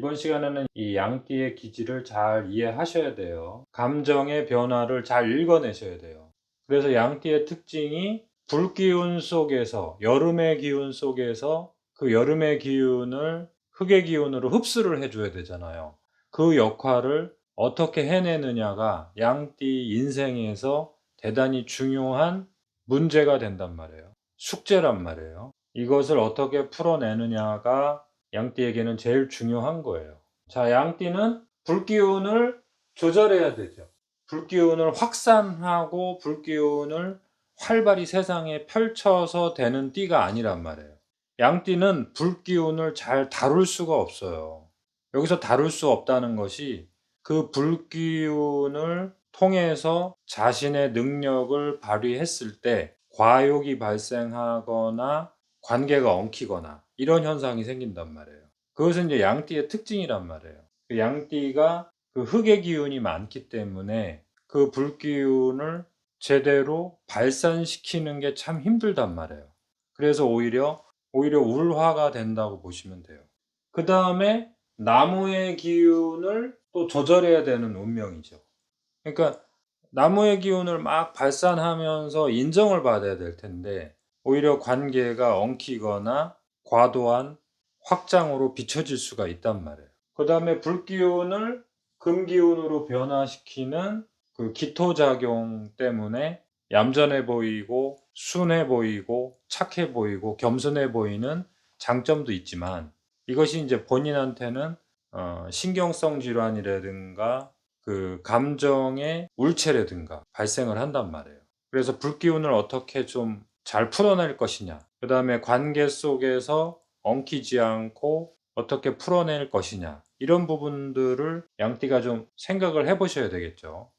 이번 시간에는 이 양띠의 기질을 잘 이해하셔야 돼요. 감정의 변화를 잘 읽어내셔야 돼요. 그래서 양띠의 특징이 불기운 속에서, 여름의 기운 속에서 그 여름의 기운을 흙의 기운으로 흡수를 해줘야 되잖아요. 그 역할을 어떻게 해내느냐가 양띠 인생에서 대단히 중요한 문제가 된단 말이에요. 숙제란 말이에요. 이것을 어떻게 풀어내느냐가 양띠에게는 제일 중요한 거예요. 자, 양띠는 불기운을 조절해야 되죠. 불기운을 확산하고 불기운을 활발히 세상에 펼쳐서 되는 띠가 아니란 말이에요. 양띠는 불기운을 잘 다룰 수가 없어요. 여기서 다룰 수 없다는 것이 그 불기운을 통해서 자신의 능력을 발휘했을 때 과욕이 발생하거나 관계가 엉키거나 이런 현상이 생긴단 말이에요. 그것은 이제 양띠의 특징이란 말이에요. 그 양띠가 그 흙의 기운이 많기 때문에 그 불기운을 제대로 발산시키는 게 참 힘들단 말이에요. 그래서 오히려 오히려 울화가 된다고 보시면 돼요. 그 다음에 나무의 기운을 또 조절해야 되는 운명이죠. 그러니까 나무의 기운을 막 발산하면서 인정을 받아야 될 텐데 오히려 관계가 엉키거나 과도한 확장으로 비춰질 수가 있단 말이에요. 그 다음에 불기운을 금기운으로 변화시키는 그 기토작용 때문에 얌전해 보이고 순해 보이고 착해 보이고 겸손해 보이는 장점도 있지만 이것이 이제 본인한테는 어, 신경성 질환이라든가 그 감정의 울체라든가 발생을 한단 말이에요. 그래서 불기운을 어떻게 좀 잘 풀어낼 것이냐. 그 다음에 관계 속에서 엉키지 않고 어떻게 풀어낼 것이냐. 이런 부분들을 양띠가 좀 생각을 해 보셔야 되겠죠.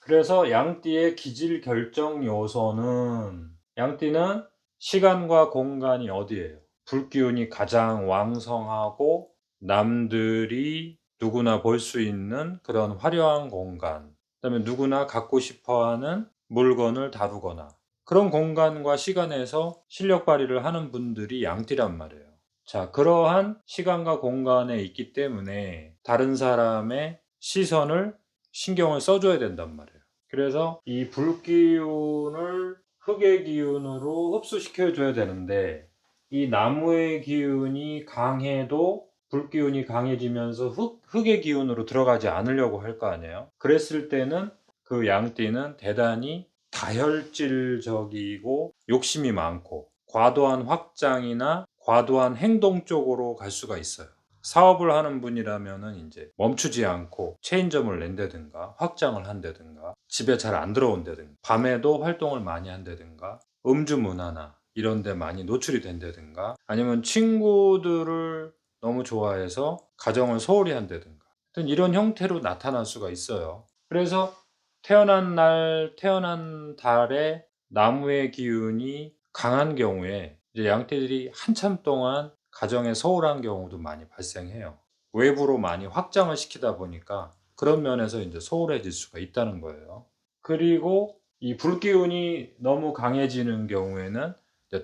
그래서 양띠의 기질 결정 요소는 양띠는 시간과 공간이 어디예요? 불기운이 가장 왕성하고 남들이 누구나 볼 수 있는 그런 화려한 공간. 그다음에 누구나 갖고 싶어 하는 물건을 다루거나 그런 공간과 시간에서 실력 발휘를 하는 분들이 양띠란 말이에요. 자, 그러한 시간과 공간에 있기 때문에 다른 사람의 시선을 신경을 써줘야 된단 말이에요. 그래서 이 불기운을 흙의 기운으로 흡수시켜줘야 되는데 이 나무의 기운이 강해도 불기운이 강해지면서 흙, 흙의 기운으로 들어가지 않으려고 할 거 아니에요. 그랬을 때는 그 양띠는 대단히 다혈질적이고 욕심이 많고 과도한 확장이나 과도한 행동 쪽으로 갈 수가 있어요. 사업을 하는 분이라면은 이제 멈추지 않고 체인점을 낸다든가 확장을 한다든가 집에 잘 안 들어온다든가 밤에도 활동을 많이 한다든가 음주 문화나 이런 데 많이 노출이 된다든가 아니면 친구들을 너무 좋아해서 가정을 소홀히 한다든가 이런 형태로 나타날 수가 있어요. 그래서 태어난 날, 태어난 달에 나무의 기운이 강한 경우에 이제 양떼들이 한참 동안 가정에 소홀한 경우도 많이 발생해요. 외부로 많이 확장을 시키다 보니까 그런 면에서 이제 소홀해질 수가 있다는 거예요. 그리고 이 불기운이 너무 강해지는 경우에는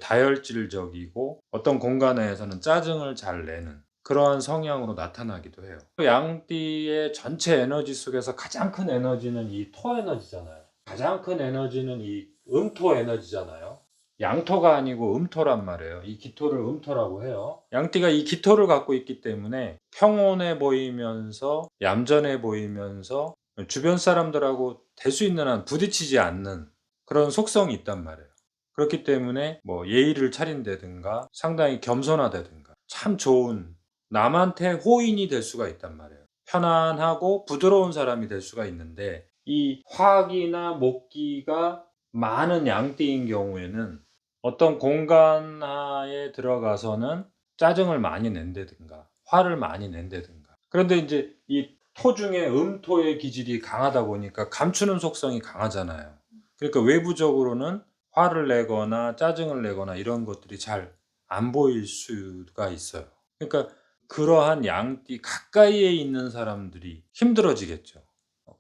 다혈질적이고 어떤 공간에서는 짜증을 잘 내는 그러한 성향으로 나타나기도 해요. 양띠의 전체 에너지 속에서 가장 큰 에너지는 이 토 에너지잖아요. 가장 큰 에너지는 이 음토 에너지잖아요. 양토가 아니고 음토란 말이에요. 이 기토를 음토라고 해요. 양띠가 이 기토를 갖고 있기 때문에 평온해 보이면서 얌전해 보이면서 주변 사람들하고 될 수 있는 한 부딪히지 않는 그런 속성이 있단 말이에요. 그렇기 때문에 뭐 예의를 차린다든가 상당히 겸손하다든가 참 좋은 남한테 호인이 될 수가 있단 말이에요. 편안하고 부드러운 사람이 될 수가 있는데 이 화기나 목기가 많은 양띠인 경우에는 어떤 공간하에 들어가서는 짜증을 많이 낸다든가 화를 많이 낸다든가 그런데 이제 이 토 중에 음토의 기질이 강하다 보니까 감추는 속성이 강하잖아요. 그러니까 외부적으로는 화를 내거나 짜증을 내거나 이런 것들이 잘 안 보일 수가 있어요. 그러니까 그러한 양띠 가까이에 있는 사람들이 힘들어지겠죠.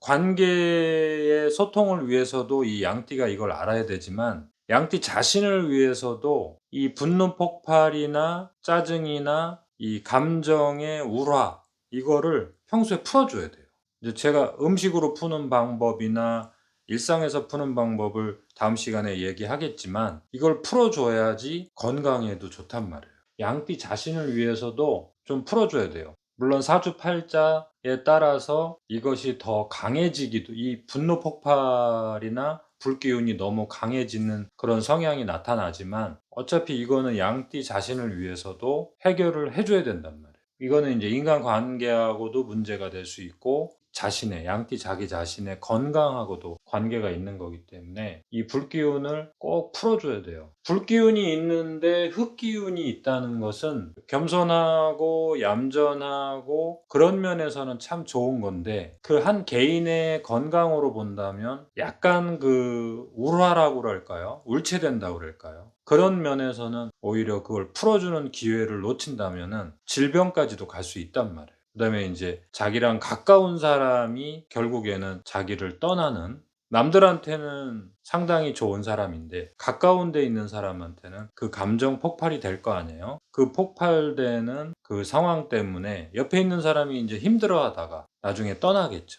관계의 소통을 위해서도 이 양띠가 이걸 알아야 되지만 양띠 자신을 위해서도 이 분노 폭발이나 짜증이나 이 감정의 울화 이거를 평소에 풀어줘야 돼요. 이제 제가 음식으로 푸는 방법이나 일상에서 푸는 방법을 다음 시간에 얘기하겠지만 이걸 풀어줘야지 건강에도 좋단 말이에요. 양띠 자신을 위해서도 좀 풀어줘야 돼요. 물론 사주팔자에 따라서 이것이 더 강해지기도 이 분노 폭발이나 불기운이 너무 강해지는 그런 성향이 나타나지만 어차피 이거는 양띠 자신을 위해서도 해결을 해줘야 된단 말이에요. 이거는 이제 인간관계하고도 문제가 될 수 있고 자신의 양띠 자기 자신의 건강하고도 관계가 있는 거기 때문에 이 불기운을 꼭 풀어줘야 돼요. 불기운이 있는데 흙기운이 있다는 것은 겸손하고 얌전하고 그런 면에서는 참 좋은 건데 그 한 개인의 건강으로 본다면 약간 그 우울하라고 그럴까요? 울체된다고 그럴까요? 그런 면에서는 오히려 그걸 풀어주는 기회를 놓친다면은 질병까지도 갈 수 있단 말이에요. 그 다음에 이제 자기랑 가까운 사람이 결국에는 자기를 떠나는 남들한테는 상당히 좋은 사람인데 가까운 데 있는 사람한테는 그 감정 폭발이 될 거 아니에요. 그 폭발되는 그 상황 때문에 옆에 있는 사람이 이제 힘들어 하다가 나중에 떠나겠죠.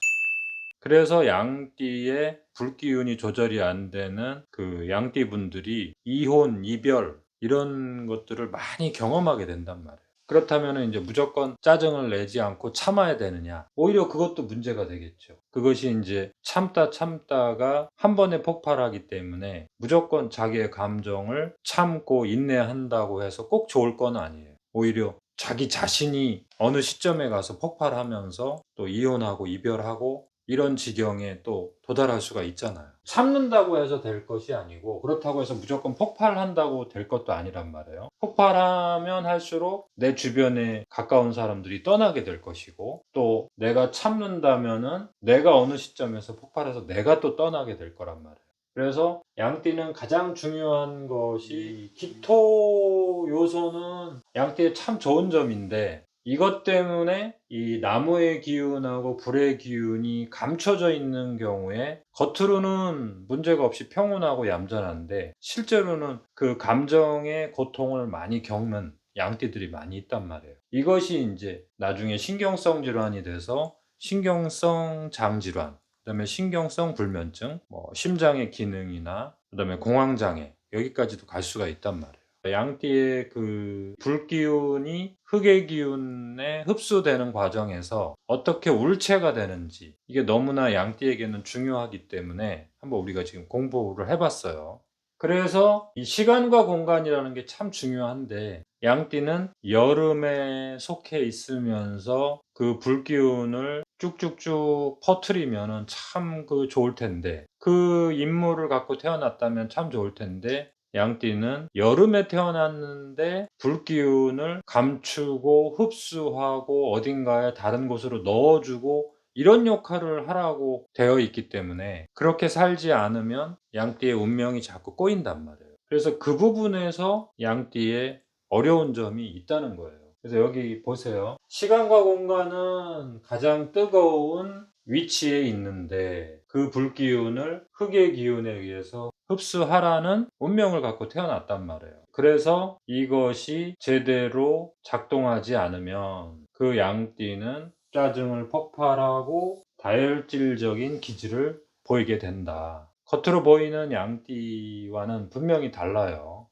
그래서 양띠의 불기운이 조절이 안 되는 그 양띠 분들이 이혼, 이별 이런 것들을 많이 경험하게 된단 말이에요. 그렇다면 이제 무조건 짜증을 내지 않고 참아야 되느냐? 오히려 그것도 문제가 되겠죠. 그것이 이제 참다 참다가 한 번에 폭발하기 때문에 무조건 자기의 감정을 참고 인내한다고 해서 꼭 좋을 건 아니에요. 오히려 자기 자신이 어느 시점에 가서 폭발하면서 또 이혼하고 이별하고 이런 지경에 또 도달할 수가 있잖아요. 참는다고 해서 될 것이 아니고 그렇다고 해서 무조건 폭발한다고 될 것도 아니란 말이에요. 폭발하면 할수록 내 주변에 가까운 사람들이 떠나게 될 것이고 또 내가 참는다면은 내가 어느 시점에서 폭발해서 내가 또 떠나게 될 거란 말이에요. 그래서 양띠는 가장 중요한 것이 기토 요소는 양띠의 참 좋은 점인데 이것 때문에 이 나무의 기운하고 불의 기운이 감춰져 있는 경우에 겉으로는 문제가 없이 평온하고 얌전한데 실제로는 그 감정의 고통을 많이 겪는 양띠들이 많이 있단 말이에요. 이것이 이제 나중에 신경성 질환이 돼서 신경성 장 질환, 그다음에 신경성 불면증, 뭐 심장의 기능이나 그다음에 공황 장애 여기까지도 갈 수가 있단 말이에요. 양띠의 그 불기운이 흙의 기운에 흡수되는 과정에서 어떻게 울체가 되는지 이게 너무나 양띠에게는 중요하기 때문에 한번 우리가 지금 공부를 해봤어요. 그래서 이 시간과 공간이라는 게 참 중요한데 양띠는 여름에 속해 있으면서 그 불기운을 쭉쭉쭉 퍼트리면 참 그 좋을 텐데 그 임무를 갖고 태어났다면 참 좋을 텐데 양띠는 여름에 태어났는데 불기운을 감추고 흡수하고 어딘가에 다른 곳으로 넣어주고 이런 역할을 하라고 되어 있기 때문에 그렇게 살지 않으면 양띠의 운명이 자꾸 꼬인단 말이에요. 그래서 그 부분에서 양띠의 어려운 점이 있다는 거예요. 그래서 여기 보세요. 시간과 공간은 가장 뜨거운 위치에 있는데 그 불기운을 흙의 기운에 의해서 흡수하라는 운명을 갖고 태어났단 말이에요. 그래서 이것이 제대로 작동하지 않으면 그 양띠는 짜증을 폭발하고 다혈질적인 기질을 보이게 된다. 겉으로 보이는 양띠와는 분명히 달라요.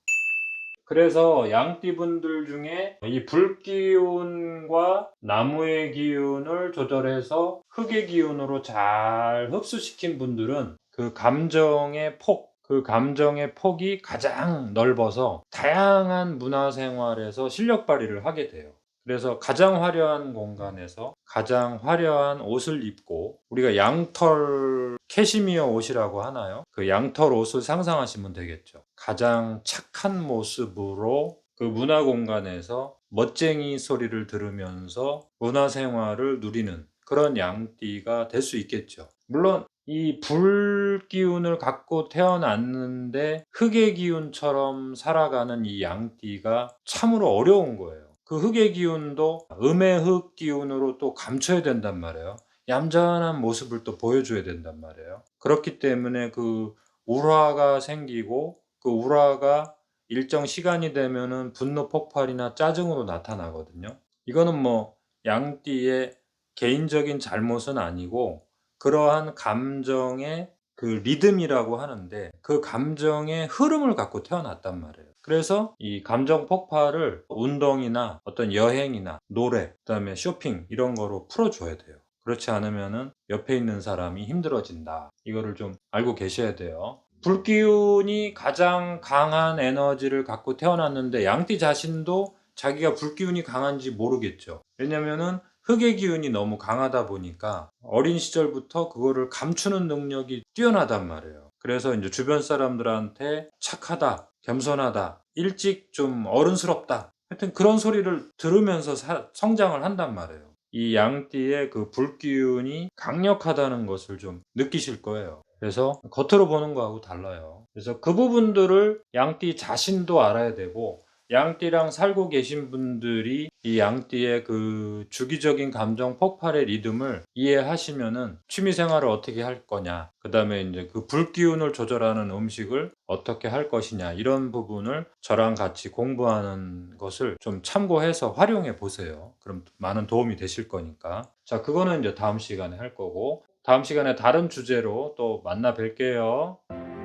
그래서 양띠분들 중에 이 불기운과 나무의 기운을 조절해서 흙의 기운으로 잘 흡수시킨 분들은 그 감정의 폭, 그 감정의 폭이 가장 넓어서 다양한 문화생활에서 실력 발휘를 하게 돼요. 그래서 가장 화려한 공간에서 가장 화려한 옷을 입고 우리가 양털 캐시미어 옷이라고 하나요? 그 양털 옷을 상상하시면 되겠죠. 가장 착한 모습으로 그 문화 공간에서 멋쟁이 소리를 들으면서 문화 생활을 누리는 그런 양띠가 될 수 있겠죠. 물론 이 불 기운을 갖고 태어났는데 흙의 기운처럼 살아가는 이 양띠가 참으로 어려운 거예요. 그 흙의 기운도 음의 흙 기운으로 또 감춰야 된단 말이에요. 얌전한 모습을 또 보여줘야 된단 말이에요. 그렇기 때문에 그 우라가 생기고 그 우라가 일정 시간이 되면은 분노 폭발이나 짜증으로 나타나거든요. 이거는 뭐 양띠의 개인적인 잘못은 아니고 그러한 감정의 그 리듬이라고 하는데 그 감정의 흐름을 갖고 태어났단 말이에요. 그래서 이 감정 폭발을 운동이나 어떤 여행이나 노래, 그다음에 쇼핑 이런 거로 풀어줘야 돼요. 그렇지 않으면은 옆에 있는 사람이 힘들어진다. 이거를 좀 알고 계셔야 돼요. 불기운이 가장 강한 에너지를 갖고 태어났는데 양띠 자신도 자기가 불기운이 강한지 모르겠죠. 왜냐면은 흙의 기운이 너무 강하다 보니까 어린 시절부터 그거를 감추는 능력이 뛰어나단 말이에요. 그래서 이제 주변 사람들한테 착하다, 겸손하다, 일찍 좀 어른스럽다. 하여튼 그런 소리를 들으면서 사- 성장을 한단 말이에요. 이 양띠의 그 불기운이 강력하다는 것을 좀 느끼실 거예요. 그래서 겉으로 보는 거하고 달라요. 그래서 그 부분들을 양띠 자신도 알아야 되고 양띠랑 살고 계신 분들이 이 양띠의 그 주기적인 감정 폭발의 리듬을 이해하시면은 취미 생활을 어떻게 할 거냐, 그 다음에 이제 그 불기운을 조절하는 음식을 어떻게 할 것이냐, 이런 부분을 저랑 같이 공부하는 것을 좀 참고해서 활용해 보세요. 그럼 많은 도움이 되실 거니까. 자, 그거는 이제 다음 시간에 할 거고, 다음 시간에 다른 주제로 또 만나 뵐게요.